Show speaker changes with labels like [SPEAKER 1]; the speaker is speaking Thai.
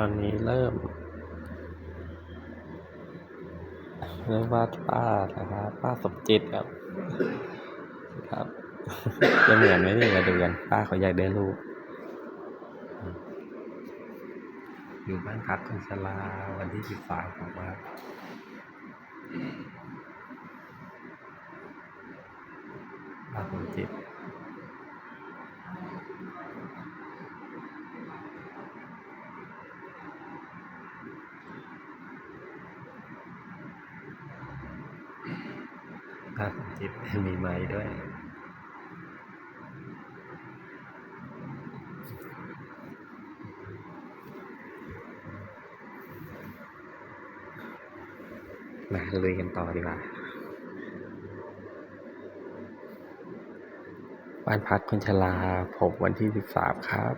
[SPEAKER 1] ตอนนี้เริ่ม เริ่มวาดป้านะครับป้าสมจิตครับ ครับ จะเหมือนไหมนี่มาดูกันป้าเขาอยากได้รูปอยู่บ้านพักคนชราวันที่สิบสามของว่าป้าสมจิต ป้าสมจิตมีไม้ด้วยมาลุยกันต่อดีกว่าบ้านพักคนชราผมวันที่สิบสามครับ